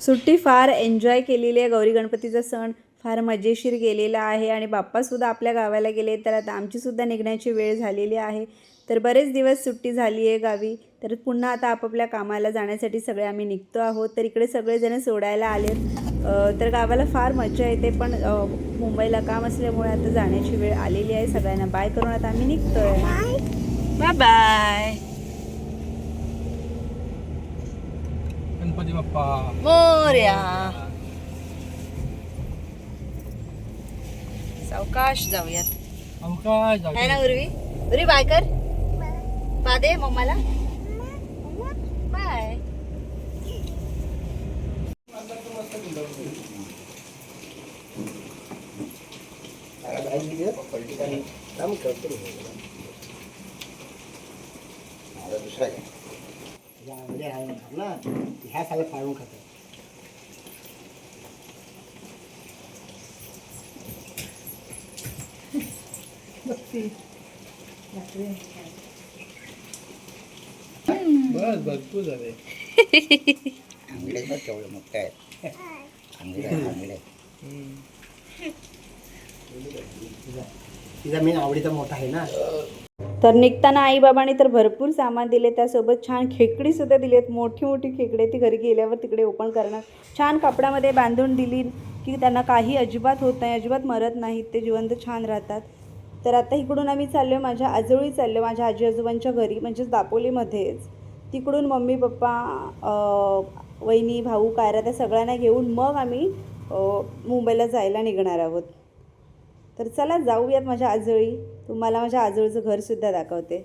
सुट्टी फार एन्जॉय केलेली आहे. गौरी गणपतीचा सण फार मजेशीर गेलेला आहे आणि बाप्पासुद्धा आपल्या गावाला गेले तर आता आमचीसुद्धा निघण्याची वेळ झालेली आहे. तर बरेच दिवस सुट्टी झाली आहे गावी. तर पुन्हा आता आपापल्या कामाला जाण्यासाठी सगळे आम्ही निघतो आहोत. तर इकडे सगळेजण सोडायला आले तर गावाला फार मजा येते पण मुंबईला काम असल्यामुळे आता जाण्याची वेळ आलेली आहे. सगळ्यांना बाय करून आता आम्ही निघतोय. बाय बाय गणपती बाप्पा मोर्या सावकाश जाऊयात अवकाश आहे ना उर्वी उर्वी बाय कर पादे मम्माला बाय ह्या साला फाळून खातात बस भरपूर झाले आंगडे बघ केवढं मोठं आहे आंगडे आंगडे तिचा मेन आवडीचा मोठा आहे ना. तर निघताना आईबाबांनी तर भरपूर सामान दिले त्यासोबत छान खेकडी सुद्धा दिली आहेत. मोठी मोठी खेकडे ती घरी गेल्यावर तिकडे ओपन करणार. छान कपड्यामध्ये बांधून दिली की त्यांना काही अजिबात होत नाही अजिबात मरत नाहीत ते जिवंत छान राहतात. तर आता इकडून आम्ही चाललो आहे माझ्या आजोळी चाललो आहे माझ्या आजी आजोबांच्या घरी म्हणजेच दापोलीमध्येच. तिकडून मम्मी पप्पा वहिनी भाऊ कायरा त्या सगळ्यांना घेऊन मग आम्ही मुंबईला जायला निघणार आहोत. तर चला जाऊयात माझ्या आजोळी. तुम्हाला माझ्या आजोळीचं घरसुद्धा दाखवते.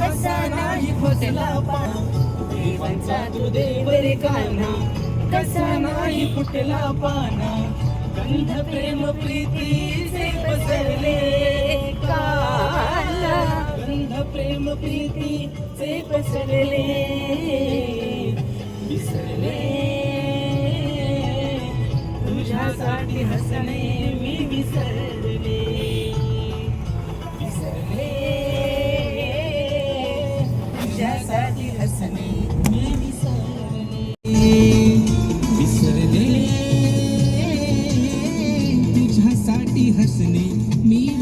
कसा नाही फुटला पाना कसा नाही फुटला पाना. गंध प्रेम प्रीतीचे पसरले काला. गंध प्रेम प्रीतीचे पसरले. विसरले. तुझ्यासाठी हसणे मी विसरले. विसरले. तुझ्यासाठी हसणे मी विसरले. विसरले. तुझ्यासाठी हसणे मी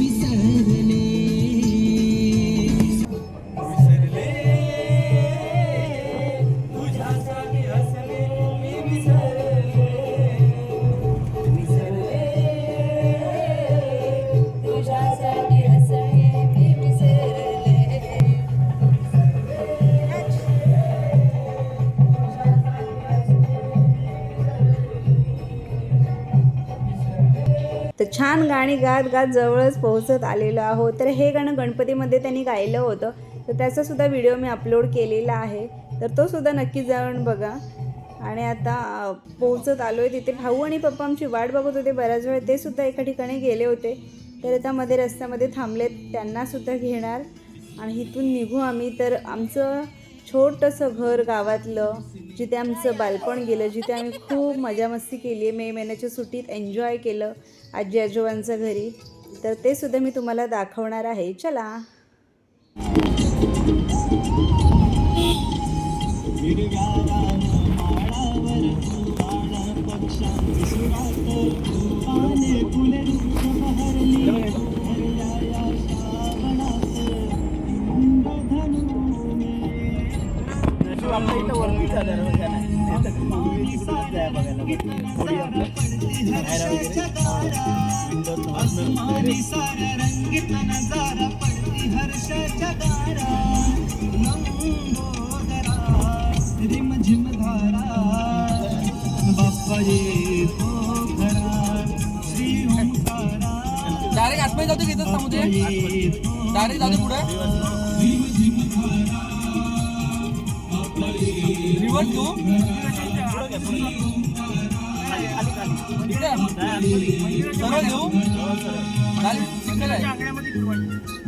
छान गाणी गात गात जवळच पोहोचत आलेलो आहोत. तर हे गाणं गणपतीमध्ये त्यांनी गायलं होतं. तर त्याचासुद्धा व्हिडिओ मी अपलोड केलेला आहे. तर तो सुद्धा नक्की जाऊन बघा. आणि आता पोहोचत आलो आहे तिथे. भाऊ आणि पप्पा आमची वाट बघत होते बऱ्याच वेळ. ते सुद्धा एका ठिकाणी गेले होते. तर आता मध्ये रस्त्यामध्ये थांबलेत. त्यांनासुद्धा घेणार. आणि इथून निघू आम्ही. तर आमचं छोटंसं घर गावातलं जिथे आमचं बालपण गेलं जिथे आम्ही खूप मजा मस्ती केली. आहे मे महिन्याच्या सुट्टीत एन्जॉय केलं आजी आजोबांचं घरी. तर ते सुद्धा मी तुम्हाला दाखवणार आहे. चला. साऱ्या रंगीत नजारा पडती हर्षाच्या दारा रिमझिम धारा. बाप्पा ये तो खरा श्री ओंकारा. डायरेक्ट आतमध्ये जातो की थांबू दे. डायरेक्ट जातो पुढे. रिवर्स घेऊ सरळ घेऊ गाडी आहे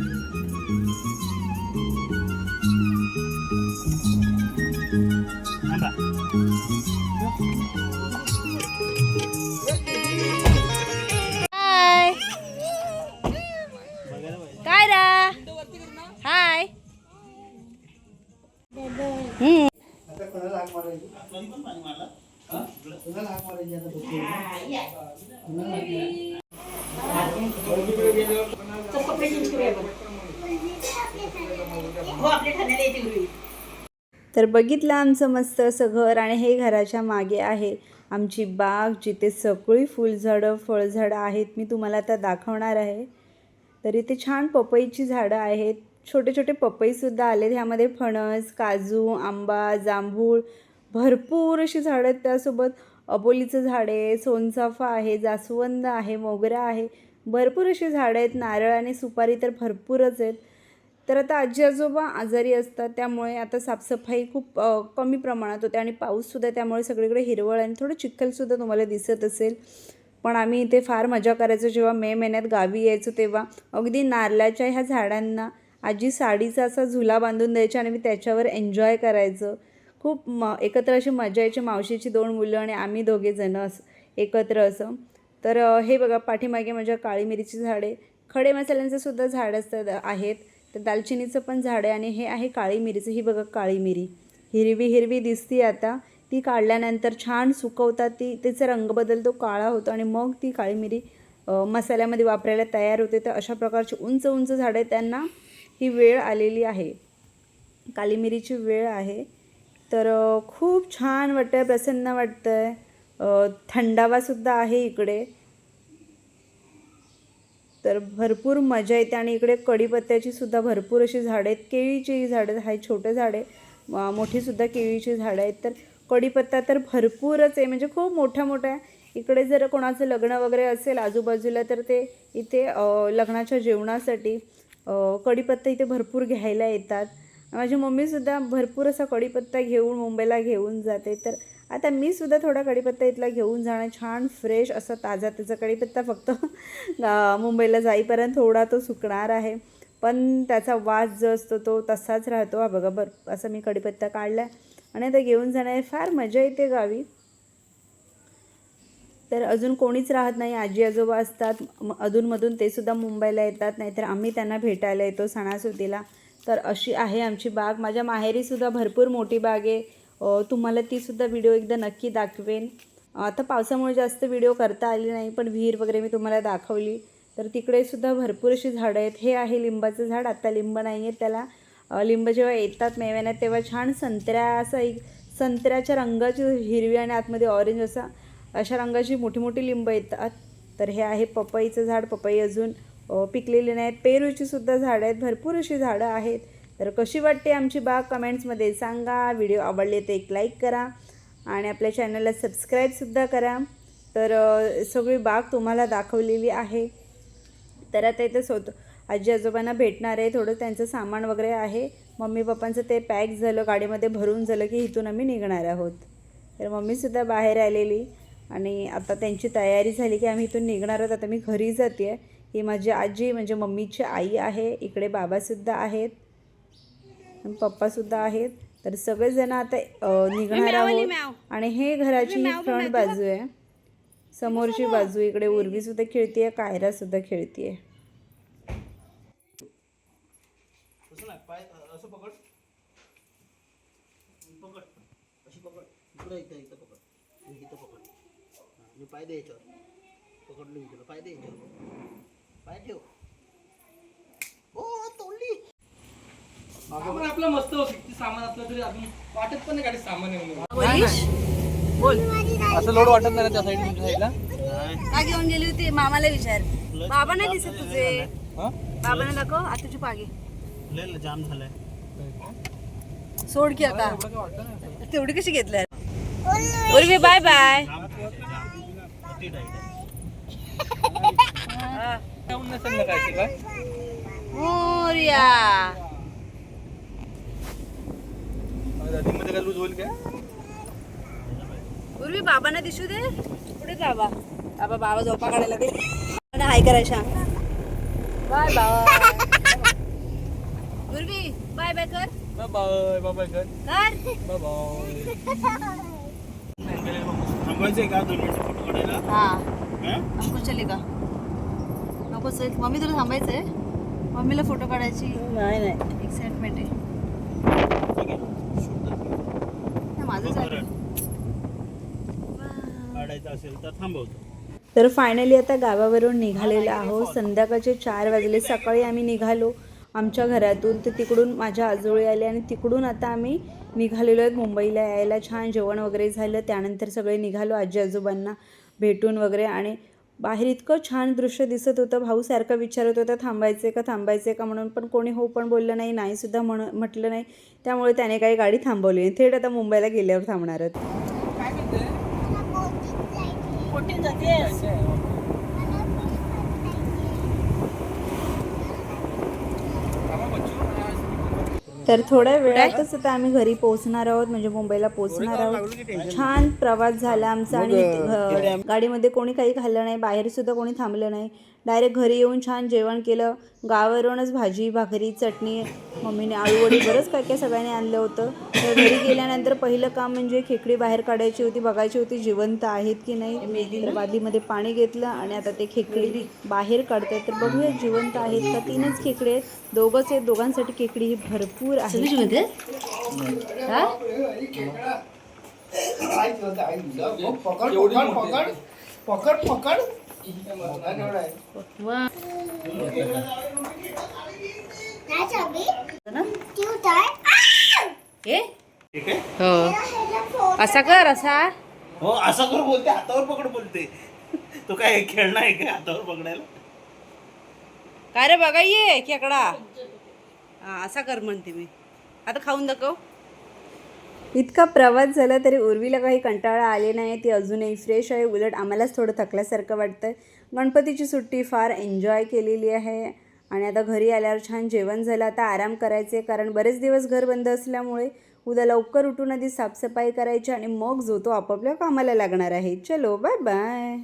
तर बघितलं आमचं मस्त असं घर आणि हे घराच्या मागे आहे. आमची बाग जिथे सगळी फुलझाडं फळझाडं आहेत मी तुम्हाला आता दाखवणार आहे. तर इथे छान पपईची झाडं आहेत. छोटे छोटे पपईसुद्धा आलेत. ह्यामध्ये फणस काजू आंबा जांभूळ भरपूर अशी झाडं आहेत त्यासोबत. अबोलीचं झाड आहे सोनचाफा आहे जास्वंद आहे मोगरा आहे. भरपूर अशी झाडं आहेत. नारळ आणि सुपारी तर भरपूरच आहेत. तर आता आजी आजोबा आजारी असतात त्यामुळे आता साफसफाई खूप कमी प्रमाणात होते आणि पाऊससुद्धा त्यामुळे सगळीकडे हिरवळ आणि थोडं चिखलसुद्धा तुम्हाला दिसत असेल. पण आम्ही इथे फार मजा करायचो जेव्हा मे महिन्यात गावी यायचो तेव्हा. अगदी नारळाच्या ह्या झाडांना आजी साडीचा असा झुला बांधून द्यायची आणि मी त्याच्यावर एन्जॉय करायचं. खूप म एकत्र अशी मजा यायची मावशीची दोन मुलं आणि आम्ही दोघे जण असं एकत्र असं. तर हे बघा पाठीमागे माझ्या काळी मिरीची झाडे. खडे मसाल्यांचं सुद्धा झाड असतात आहेत. तर दालचिनीचं पण झाड आहे आणि हे आहे काळी मिरीचं. ही बघा काळी मिरी. हिरवी हिरवी दिसती आता. ती काढल्यानंतर छान सुकवतात ती. त्याचा रंग बदलतो काळा होतो आणि मग ती काळी मिरी मसाल्यामध्ये वापरायला तयार होते. तर अशा प्रकारची उंच उंच झाडं त्यांना ही वेळ आलेली आहे. काली मिरीची वेळ आहे. तर खूप छान वाटतं आहे प्रसन्न वाटतं आहे थंडावासुद्धा आहे इकडे. तर भरपूर मजा येते आणि इकडे कढीपत्त्याची सुद्धा भरपूर अशी झाडं आहेत. केळीचीही झाडं आहेत. छोटे झाडे म- मोठीसुद्धा केळीची झाडं आहेत. तर कढीपत्ता तर भरपूरच आहे. म्हणजे खूप मोठ्या मोठ्या आहे. इकडे जर कोणाचं लग्न वगैरे असेल आजूबाजूला तर ते इथे लग्नाच्या जेवणासाठी कढीपत्ता इथे भरपूर घ्यायला येतात. माझी मम्मीसुद्धा भरपूर असा कढीपत्ता घेऊन मुंबईला घेऊन जाते. तर आता मी सुद्धा थोडा कढीपत्ता इथला घेऊन जाणं छान फ्रेश असा ताजा त्याचा कढीपत्ता फक्त मुंबईला जाईपर्यंत थोडा तो सुकणार आहे. पण त्याचा वास जो असतो तो तसाच राहतो. हा बघा बरं असं मी कढीपत्ता काढला आणि आता घेऊन जाणार फार मजा येते गावी. तर अजून कोणीच राहत नाही. आजी आजोबा असतात. अधूनमधून ते सुद्धा मुंबईला येतात. नाहीतर आम्ही त्यांना भेटायला येतो सणासुदीला. तर अशी आहे आमची बाग. माझ्या माहेरीसुद्धा भरपूर मोठी बाग आहे. तुम्हाला तीसुद्धा व्हिडिओ एकदा नक्की दाखवेन. आता पावसामुळे जास्त व्हिडिओ करता आली नाही पण विहीर वगैरे मी तुम्हाला दाखवली. तर तिकडे सुद्धा भरपूर अशी झाडं आहेत. हे आहे लिंबाचं झाड. आता लिंब नाही आहे त्याला लिंब जेव्हा येतात मेव्याण्यात तेव्हा छान संत्र्या असं एक संत्र्याच्या रंगाची हिरवी आणि आतमध्ये ऑरेंज असा अशा रंगाची मोठी मोठी लिंब येतात. तर हे आहे पपईचं झाड. पपई अजून पिकलेली नाहीत. पेरूची सुद्धा झाडं आहेत. भरपूर अशी झाडं आहेत. तर कशी वाटते आमची बाग कमेंट्समध्ये सांगा. व्हिडिओ आवडले तर एक लाईक करा आणि आपल्या चॅनलला सबस्क्राईबसुद्धा करा. तर सगळी बाग तुम्हाला दाखवलेली आहे. तर आता इथे स्वतः आजी आजोबांना भेटणार आहे. थोडं त्यांचं सामान वगैरे आहे. मम्मी पप्पांचं ते पॅक झालं. गाडीमध्ये भरून झालं की इथून आम्ही निघणार आहोत. तर मम्मीसुद्धा बाहेर आलेली आणि आता त्यांची तयारी झाली की आम्ही इथून निघणार आहोत. आता मी घरी जाते. आहे ही माझी आजी म्हणजे मम्मीची आई आहे. इकडे बाबासुद्धा आहेत. पप्पासुद्धा आहेत. तर सगळेजण आता निघणार आहोत. आणि हे घराची ही फ्रंट बाजू आहे. समोरची बाजू इकडे उर्वीसुद्धा खेळतीये कायरासुद्धा खेळतीये. पाय असं पकड. पकड. अशी पकड. इकडं इथं इथं पकड मी इथं पकड हां, मी पाय दे याच्यावर पकडलो मी तुला पाय दे याच्यावर पाय ठेव ओ तोडली आपण आपलं मस्त किती सामान असलं तरी अजून वाटत पण नाही गाडी सामान आहे म्हणून. बोल. असं लोड वाटत नाही त्या साईड तुमच्या साईडला का घेऊन गेली होती? मामाला विचार. बाबा नाही दिसत तुझे. हा? बाबांना दाखव आताची पागे. जाम झालाय. सोड की आता. काय नाही तेवढी कशी घेतल्या उर्वी बाय बाय काय काय मोर्या. मध्ये काय लूज होईल काय? उर्वी बाबांना दिसू दे. कुठे बाबा बाबा बाबा झोपा काढायला लागले. हाय करायच्या. Bye bye Urvi bye bye कर. बाय बाय बाय बाय कर. कर. Bye bye. थांबायचंय का? दोन मिनिटं फोटो काढायला? हा. हां? नको चले का? नको चल. मम्मी तुला थांबायचंय? मम्मीला फोटो काढायची. नाही नाही. एक्साइटमेंट आहे. ठीक आहे. शूट असेल तर थांबवतो. तर फायनली आता गावावरून निघालेलो आहोत. संध्याकाळचे चार वाजले. सकाळी आम्ही निघालो आमच्या घरातून. तर तिकडून माझ्या आजोळी आले आणि तिकडून आता आम्ही निघालेलो आहेत मुंबईला यायला. छान जेवण वगैरे झालं. त्यानंतर सगळे निघालो आजी आजोबांना भेटून वगैरे. आणि बाहेर इतकं छान दृश्य दिसत होतं. भाऊ सारखं विचारत होता थांबायचे का? थांबायचे का? म्हणून पण कोणी हो पण बोललं नाही नाही सुद्धा म्हण म्हटलं नाही. त्यामुळे त्याने काही गाडी थांबवली नाही थेट आता मुंबईला गेल्यावर थांबणार आहेत. तर थोड्या वेळातच आता आम्ही घरी पोहोचणार आहोत म्हणजे मुंबईला पोहोचणार आहोत. छान प्रवास झाला आमचा आणि गाडीमध्ये कोणी काही खाल्लं नाही बाहेर सुद्धा कोणी थांबलं नाही. डायरेक्ट घरी येऊन छान जेवण केलं गावावरूनच भाजी भाकरी चटणी मम्मीने आळूवडी बरंच काय काय सगळ्यांनी आणलं होतं तर घरी गेल्यानंतर पहिलं काम म्हणजे खेकडी बाहेर काढायची होती बघायची होती जिवंत आहेत की नाही बादलीमध्ये पाणी घेतलं आणि आता ते खेकडी बाहेर काढतायत तर बघूया जिवंत आहेत का तीनच खेकडे आहेत दोघंच आहेत दोघांसाठी खेकडी ही भरपूर आहे एवढी मोठी. पकड पकड असा कर असा. हो असं करून बोलते हातावर पकड बोलते. तो काय खेळणं आहे काय हातावर पकडायला? काय रे बघा ये खेकडा. हा असा कर म्हणते मी. आता खाऊन दाखव. इतका प्रवास झाला तरी उर्वीला काही कंटाळा आले नाही. ती अजूनही फ्रेश आहे. उलट आम्हालाच थोडं थकल्यासारखं वाटतं गणपतीची सुट्टी फार एन्जॉय केलेली आहे. आणि आता घरी आल्यावर छान जेवण झालं. आता आराम करायचे कारण बरेच दिवस घर बंद असल्यामुळे उद्या लवकर उठून आधी साफसफाई करायची आणि मग जो तो आपापल्या कामाला लागणार आहे. चलो बाय बाय